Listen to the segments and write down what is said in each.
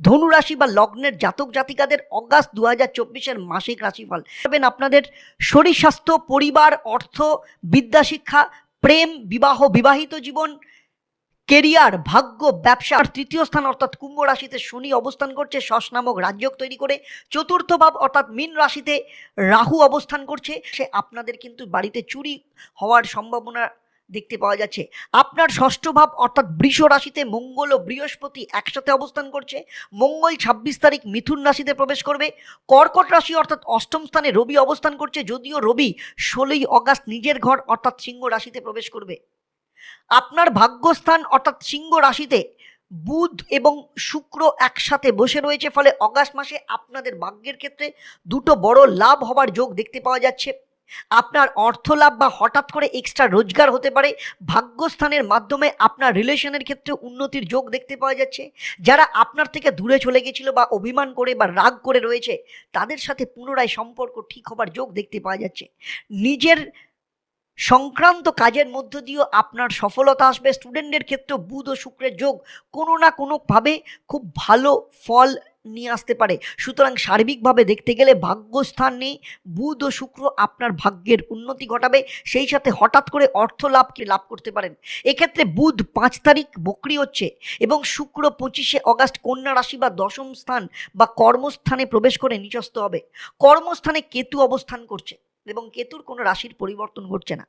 ধনুরাশি বা লগ্নের জাতক জাতিকাদের অগাস্ট দু হাজার চব্বিশের মাসিক রাশিফল। পাবেন আপনাদের শরীর স্বাস্থ্য, পরিবার, অর্থ বিদ্যাশিক্ষা প্রেম, বিবাহ, বিবাহিত জীবন, কেরিয়ার, ভাগ্য, ব্যবসা। আর তৃতীয় স্থান অর্থাৎ কুম্ভ রাশিতে শনি অবস্থান করছে শস নামক রাজ্যক তৈরি করে। চতুর্থ ভাব অর্থাৎ মীন রাশিতে রাহু অবস্থান করছে। সে আপনাদের কিন্তু বাড়িতে চুরি হওয়ার সম্ভাবনা দেখতে পাওয়া যাচ্ছে। আপনার ষষ্ঠ ভাব অর্থাৎ বৃষ রাশিতে মঙ্গল ও বৃহস্পতি একসাথে অবস্থান করছে। মঙ্গল ছাব্বিশ তারিখ মিথুন রাশিতে প্রবেশ করবে। কর্কট রাশি অর্থাৎ অষ্টম স্থানে রবি অবস্থান করছে, যদিও রবি ষোলোই অগাস্ট নিজের ঘর অর্থাৎ সিংহ রাশিতে প্রবেশ করবে। আপনার ভাগ্যস্থান অর্থাৎ সিংহ রাশিতে বুধ এবং শুক্র একসাথে বসে রয়েছে, ফলে অগাস্ট মাসে আপনাদের ভাগ্যের ক্ষেত্রে দুটো বড় লাভ হবার যোগ দেখতে পাওয়া যাচ্ছে। আপনার অর্থ লাভ বা হঠাৎ করে এক্সট্রা রোজগার হতে পারে, ভাগ্যস্থানের মাধ্যমে আপনার রিলেশনের ক্ষেত্রে উন্নতির যোগ দেখতে পাওয়া যাচ্ছে। যারা আপনার থেকে দূরে চলে গেছিল বা অভিমান করে বা রাগ করে রয়েছে, তাদের সাথে পুনরায় সম্পর্ক ঠিক হবার যোগ দেখতে পাওয়া যাচ্ছে। নিজের সংক্রান্ত কাজের মধ্য দিয়েও আপনার সফলতা আসবে। স্টুডেন্টদের ক্ষেত্রে বুধ ও শুক্রের যোগ কোনো না কোনোভাবে খুব ভালো ফল নিয়ে আসতে পারে। সুতরাং সার্বিকভাবে দেখতে গেলে ভাগ্যস্থান নেই, বুধ ও শুক্র আপনার ভাগ্যের উন্নতি ঘটাবে, সেই সাথে হঠাৎ করে অর্থ লাভকে লাভ করতে পারেন। এক্ষেত্রে বুধ পাঁচ তারিখ বকরি হচ্ছে এবং শুক্র পঁচিশে অগাস্ট কন্যা রাশি বা দশম স্থান বা কর্মস্থানে প্রবেশ করে নিচস্ত হবে। কর্মস্থানে কেতু অবস্থান করছে এবং কেতুর কোনো রাশির পরিবর্তন ঘটছে না।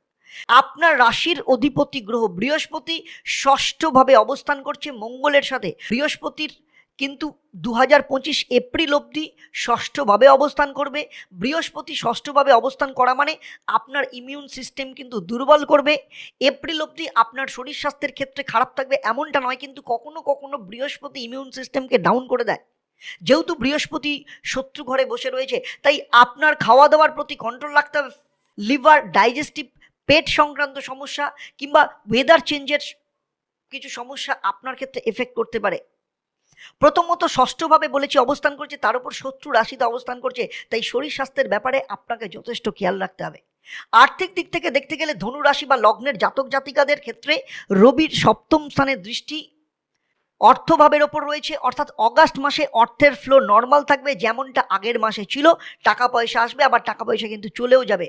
আপনার রাশির অধিপতি গ্রহ বৃহস্পতি ষষ্ঠভাবে অবস্থান করছে মঙ্গলের সাথে। বৃহস্পতির কিন্তু দু হাজার পঁচিশ এপ্রিল অবধি ষষ্ঠভাবে অবস্থান করবে। বৃহস্পতি ষষ্ঠভাবে অবস্থান করা মানে আপনার ইমিউন সিস্টেম কিন্তু দুর্বল করবে। এপ্রিল অবধি আপনার শরীর স্বাস্থ্যের ক্ষেত্রে খারাপ থাকবে এমনটা নয়, কিন্তু কখনো কখনো বৃহস্পতি ইমিউন সিস্টেমকে ডাউন করে দেয়। যেহেতু বৃহস্পতি শত্রু ঘরে বসে রয়েছে, তাই আপনার খাওয়া দাওয়ার প্রতি কন্ট্রোল রাখতে হবে। লিভার ডাইজেস্টিভ পেট সংক্রান্ত সমস্যা কিংবা ওয়েদার চেঞ্জের কিছু সমস্যা আপনার ক্ষেত্রে এফেক্ট করতে পারে। প্রথমত ষষ্ঠভাবে বলেছি, অবস্থান করছে, তার উপর শত্রু রাশিতে অবস্থান করছে, তাই শরীর স্বাস্থ্যের ব্যাপারে আপনাকে যথেষ্ট খেয়াল রাখতে হবে। আর্থিক দিক থেকে দেখতে গেলে ধনু রাশি বা লগ্নের জাতক জাতিকাদের ক্ষেত্রে রবির সপ্তম স্থানে দৃষ্টি অর্থভাবের ওপর রয়েছে, অর্থাৎ অগাস্ট মাসে অর্থের ফ্লো নর্মাল থাকবে যেমনটা আগের মাসে ছিল, টাকা পয়সা আসবে, আবার টাকা পয়সা কিন্তু চলেও যাবে।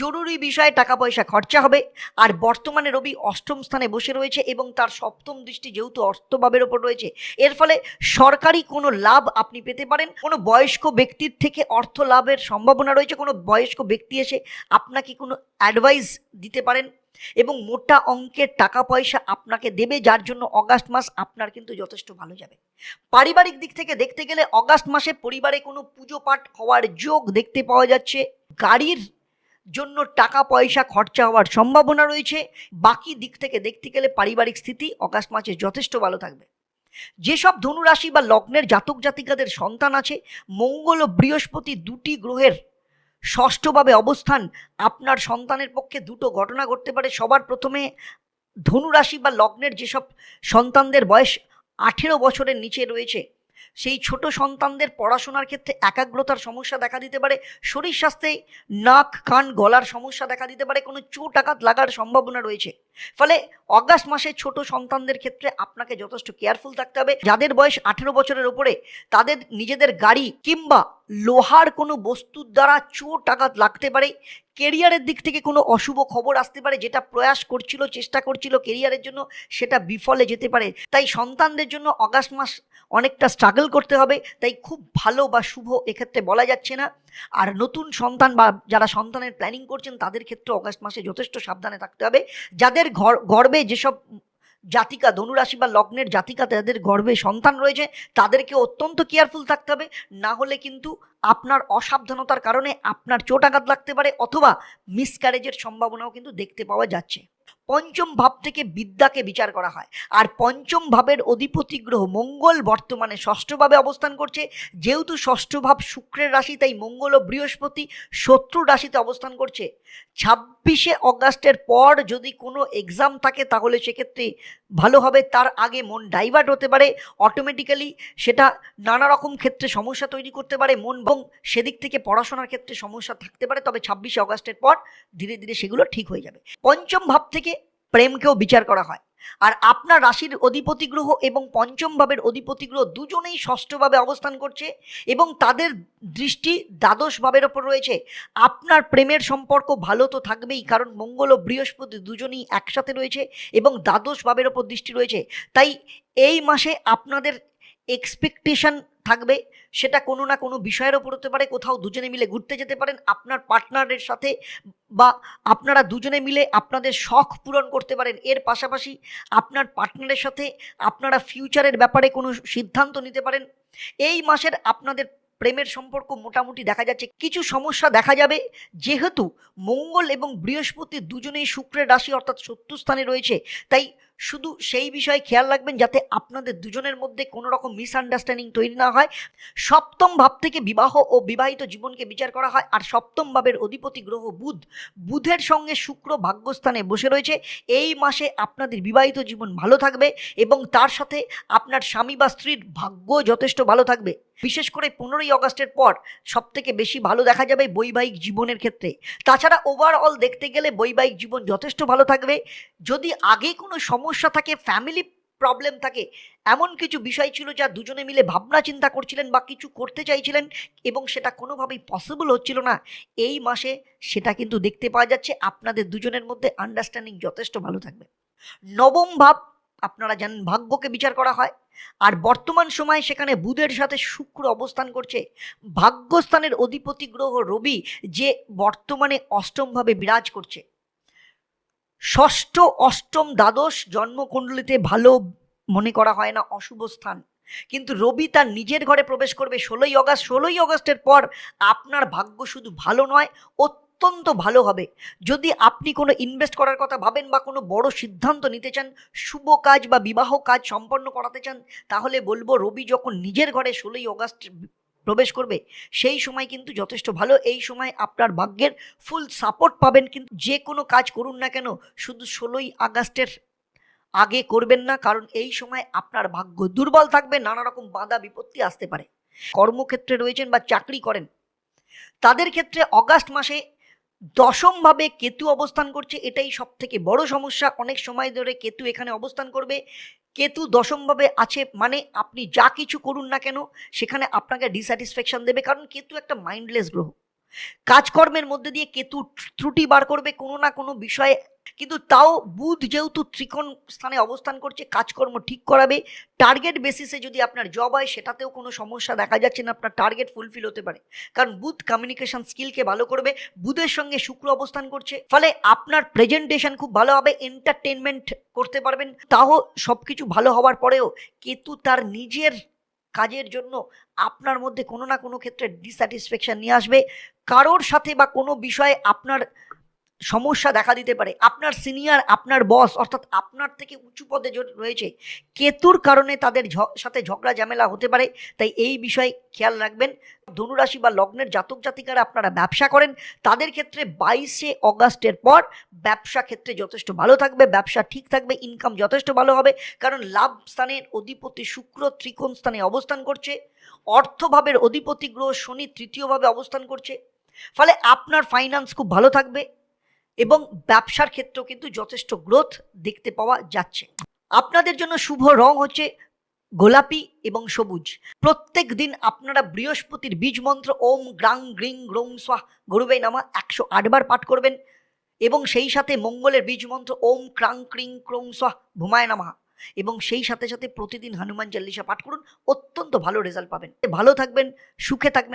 জরুরি বিষয়ে টাকা পয়সা খরচা হবে, আর বর্তমানে রবি অষ্টম স্থানে বসে রয়েছে এবং তার সপ্তম দৃষ্টি যেহেতু অর্থভাবের ওপর রয়েছে, এর ফলে সরকারি কোনো লাভ আপনি পেতে পারেন, কোনো বয়স্ক ব্যক্তির থেকে অর্থ লাভের সম্ভাবনা রয়েছে, কোনো বয়স্ক ব্যক্তি এসে আপনাকে কোনো অ্যাডভাইস দিতে পারেন এবং মোটা অঙ্কের টাকা পয়সা আপনাকে দেবে, যার জন্য অগাস্ট মাস আপনার কিন্তু যথেষ্ট ভালো যাবে। পারিবারিক দিক থেকে দেখতে গেলে অগাস্ট মাসে পরিবারে কোনো পুজো পাঠ হওয়ার যোগ দেখতে পাওয়া যাচ্ছে। গাড়ির জন্য টাকা পয়সা খরচা হওয়ার সম্ভাবনা রয়েছে। বাকি দিক থেকে দেখতে গেলে পারিবারিক স্থিতি অগাস্ট মাসে যথেষ্ট ভালো থাকবে। যেসব ধনুরাশি বা লগ্নের জাতক জাতিকাদের সন্তান আছে, মঙ্গল ও বৃহস্পতি দুটি গ্রহের ষষ্ঠভাবে অবস্থান, আপনার সন্তানের পক্ষে দুটো ঘটনা ঘটতে পারে। সবার প্রথমে ধনুরাশি বা লগ্নের যেসব সন্তানদের বয়স আঠেরো বছরের নিচে রয়েছে, সেই ছোট সন্তানদের পড়াশোনার ক্ষেত্রে একাগ্রতার সমস্যা দেখা দিতে পারে। শরীর স্বাস্থ্যে নাক, কান, গলার সমস্যা দেখা দিতে পারে। কোনো চোট, আঘাত লাগার সম্ভাবনা রয়েছে। ফলে অগাস্ট মাসে ছোট সন্তানদের ক্ষেত্রে আপনাকে যথেষ্ট কেয়ারফুল থাকতে হবে। যাদের বয়স আঠেরো বছরের ওপরে তাদের নিজেদের গাড়ি কিংবা লোহার কোনো বস্তুর দ্বারা চোট আঘাত লাগতে পারে। কেরিয়ারের দিক থেকে কোনো অশুভ খবর আসতে পারে, যেটা প্রয়াস করছিল, চেষ্টা করছিল কেরিয়ারের জন্য, সেটা বিফলে যেতে পারে। তাই সন্তানদের জন্য অগাস্ট মাস অনেকটা স্ট্রাগল করতে হবে। তাই খুব ভালো বা শুভ এক্ষেত্রে বলা যাচ্ছে না। আর নতুন সন্তান বা যারা সন্তানের প্ল্যানিং করছেন, তাদের ক্ষেত্রে অগাস্ট মাসে যথেষ্ট সাবধানে থাকতে হবে। যাদের ঘর, গর্বে যেসব জাতিকা, ধনুরাশি বা লগ্নের জাতিকা তাদের গর্বে সন্তান রয়েছে, তাদেরকে অত্যন্ত কেয়ারফুল থাকতে হবে। না হলে কিন্তু আপনার অসাবধানতার কারণে আপনার চোট আঘাত লাগতে পারে অথবা মিসক্যারেজের সম্ভাবনাও কিন্তু দেখতে পাওয়া যাচ্ছে। পঞ্চম ভাব থেকে বিদ্যাকে বিচার করা হয়। আর পঞ্চম ভাবের অধিপতি গ্রহ মঙ্গল বর্তমানে ষষ্ঠভাবে অবস্থান করছে। যেহেতু ষষ্ঠ ভাব শুক্রের রাশি, তাই মঙ্গল ও বৃহস্পতি শত্রু রাশিতে অবস্থান করছে। ছাব্বিশে অগাস্টের পর যদি কোনো এক্সাম থাকে, তাহলে সেক্ষেত্রে ভালো হবে। তার আগে মন ডাইভার্ট হতে পারে। অটোমেটিক্যালি সেটা নানা রকম ক্ষেত্রে সমস্যা তৈরি করতে পারে। মন এবং সেদিক থেকে পড়াশোনার ক্ষেত্রে সমস্যা থাকতে পারে। তবে ছাব্বিশে অগাস্টের পর ধীরে ধীরে সেগুলো ঠিক হয়ে যাবে। পঞ্চম ভাব থেকে প্রেমকেও বিচার করা হয়। আর আপনার রাশির অধিপতি গ্রহ এবং পঞ্চম ভাবের অধিপতি গ্রহ দুজনেই ষষ্ঠভাবে অবস্থান করছে এবং তাদের দৃষ্টি দ্বাদশ ভাবের ওপর রয়েছে। আপনার প্রেমের সম্পর্ক ভালো তো থাকবেই, কারণ মঙ্গল ও বৃহস্পতি দুজনেই একসাথে রয়েছে এবং দ্বাদশ ভাবের ওপর দৃষ্টি রয়েছে। তাই এই মাসে আপনাদের এক্সপেকটেশন থাকবে, সেটা কোনো না কোনো বিষয়ের ওপর হতে পারে, কোথাও দুজনে মিলে ঘুরতে যেতে পারেন, আপনার পার্টনারের সাথে বা আপনারা দুজনে মিলে আপনাদের শখ পূরণ করতে পারেন। এর পাশাপাশি আপনার পার্টনারের সাথে আপনারা ফিউচারের ব্যাপারে কোনো সিদ্ধান্ত নিতে পারেন। এই মাসের আপনাদের প্রেমের সম্পর্ক মোটামুটি দেখা যাচ্ছে, কিছু সমস্যা দেখা যাবে, যেহেতু মঙ্গল এবং বৃহস্পতি দুজনেই শুক্রের রাশি অর্থাৎ শত্রু স্থানে রয়েছে, তাই শুধু সেই বিষয়ে খেয়াল রাখবেন যাতে আপনাদের দুজনের মধ্যে কোনো রকম মিসআন্ডারস্ট্যান্ডিং তৈরি না হয়। সপ্তম ভাব থেকে বিবাহ ও বিবাহিত জীবনকে বিচার করা হয় আর সপ্তম ভাবের অধিপতি গ্রহ বুধ। বুধের সঙ্গে শুক্র ভাগ্যস্থানে বসে রয়েছে। এই মাসে আপনাদের বিবাহিত জীবন ভালো থাকবে এবং তার সাথে আপনার স্বামী বা স্ত্রীর ভাগ্য যথেষ্ট ভালো থাকবে। বিশেষ করে পনেরোই অগস্টের পর সব থেকে বেশি ভালো দেখা যাবে বৈবাহিক জীবনের ক্ষেত্রে। তাছাড়া ওভারঅল দেখতে গেলে বৈবাহিক জীবন যথেষ্ট ভালো থাকবে। যদি আগে কোনো সমস্যা থাকে ফ্যামিলি প্রবলেম থাকে, এমন কিছু বিষয় ছিল যা দুজনে মিলে ভাবনা চিন্তা করছিলেন বা কিছু করতে চাইছিলেন এবং সেটা কোনোভাবেই পসিবল হচ্ছিল না। এই মাসে সেটা কিন্তু দেখতে পাওয়া যাচ্ছে, আপনাদের দুজনের মধ্যে আন্ডারস্ট্যান্ডিং যথেষ্ট ভালো থাকবে। নবম ভাব, আপনারা জানেন ভাগ্যকে বিচার করা হয়। আর বর্তমান সময়ে সেখানে বুধের সাথে শুক্র অবস্থান করছে। ভাগ্যস্থানের অধিপতি গ্রহ রবি, যে বর্তমানে অষ্টমভাবে বিরাজ করছে। ষষ্ঠ অষ্টম দ্বাদশ জন্মকুণ্ডলিতে ভালো মনে করা হয় না, অশুভ স্থান। কিন্তু রবি তার নিজের ঘরে প্রবেশ করবে ষোলোই অগস্ট। ষোলোই অগস্টের পর আপনার ভাগ্য শুধু ভালো নয়, অত্যন্ত ভালো হবে। যদি আপনি কোনো ইনভেস্ট করার কথা ভাবেন বা কোনো বড় সিদ্ধান্ত নিতে চান, শুভ কাজ বা বিবাহ কাজ সম্পন্ন করাতে চান, তাহলে বলব রবি যখন নিজের ঘরে ষোলোই অগস্ট প্রবেশ করবে, সেই সময় কিন্তু যথেষ্ট ভালো। এই সময় আপনার ভাগ্যের ফুল সাপোর্ট পাবেন কিন্তু যে কোনো কাজ করুন না কেন, শুধু ষোলোই আগস্টের আগে করবেন না, কারণ এই সময় আপনার ভাগ্য দুর্বল থাকবে, নানা রকম বাধা বিপত্তি আসতে পারে। কর্মক্ষেত্রে রয়েছেন বা চাকরি করেন, তাদের ক্ষেত্রে অগাস্ট মাসে দশমভাবে কেতু অবস্থান করছে, এটাই সব থেকে বড় সমস্যা। অনেক সময় ধরে কেতু এখানে অবস্থান করবে কেতু দশমভাবে আছে মানে আপনি যা কিছু করুন না কেন, সেখানে আপনাকে ডিস্যাটিসফ্যাকশন দেবে, কারণ কেতু একটা মাইন্ডলেস গ্রহ। কাজকর্মের মধ্যে দিয়ে কেতু ত্রুটি বার করবে, কোনো না কোনো বিষয়ে কিন্তু তাও বুধ যেহেতু ত্রিকোণ স্থানে অবস্থান করছে, কাজকর্ম ঠিক করাবে। টার্গেট বেসিসে যদি আপনার জব হয়, সেটাতেও কোনো সমস্যা দেখা যাচ্ছে না, আপনার টার্গেট ফুলফিল হতে পারে। কারণ বুধ কমিউনিকেশন স্কিলকে ভালো করবে, বুধের সঙ্গে শুক্র অবস্থান করছে, ফলে আপনার প্রেজেন্টেশন খুব ভালো হবে এন্টারটেনমেন্ট করতে পারবেন। তাও সব কিছু ভালো হওয়ার পরেও কেতু তার নিজের কাজের জন্য আপনার মধ্যে কোনো না কোনো ক্ষেত্রে ডিস্যাটিসফ্যাকশন নিয়ে আসবে। কারোর সাথে বা কোনো বিষয়ে আপনার সমস্যা দেখা দিতে পারে। আপনার সিনিয়র আপনার বস অর্থাৎ আপনার থেকে উঁচু পদে রয়েছে। কেতুর কারণে তাদের সাথে ঝগড়া, ঝামেলা হতে পারে। তাই এই বিষয়ে খেয়াল রাখবেন। ধনুরাশি বা লগ্নের জাতক জাতিকারা আপনারা ব্যবসা করেন। তাদের ক্ষেত্রে বাইশে অগাস্টের পর ব্যবসা ক্ষেত্রে যথেষ্ট ভালো থাকবে। ব্যবসা ঠিক থাকবে ইনকাম যথেষ্ট ভালো হবে। কারণ লাভ স্থানের অধিপতি শুক্র ত্রিকোণ স্থানে অবস্থান করছে। অর্থভাবের অধিপতি গ্রহ শনি তৃতীয়ভাবে অবস্থান করছে। ফলে আপনার ফাইন্যান্স খুব ভালো থাকবে। এবং ব্যবসার ক্ষেত্রেও কিন্তু যথেষ্ট গ্রোথ দেখতে পাওয়া যাচ্ছে। আপনাদের জন্য শুভ রং হচ্ছে গোলাপি এবং সবুজ। প্রত্যেক দিন আপনারা বৃহস্পতির বীজ মন্ত্র ওম গ্রাং গ্রিং গ্রৌং স্বাহ গরুবে নামা একশো আটবার পাঠ করবেন এবং সেই সাথে মঙ্গলের বীজ মন্ত্র ওম ক্রাং ক্রিং ক্রৌং স্বাহ ভুমায় নামা এবং সেই সাথে সাথে প্রতিদিন হনুমান চল্লিশা পাঠ করুন, অত্যন্ত ভালো রেজাল্ট পাবেন। ভালো থাকবেন, সুখে থাকবেন।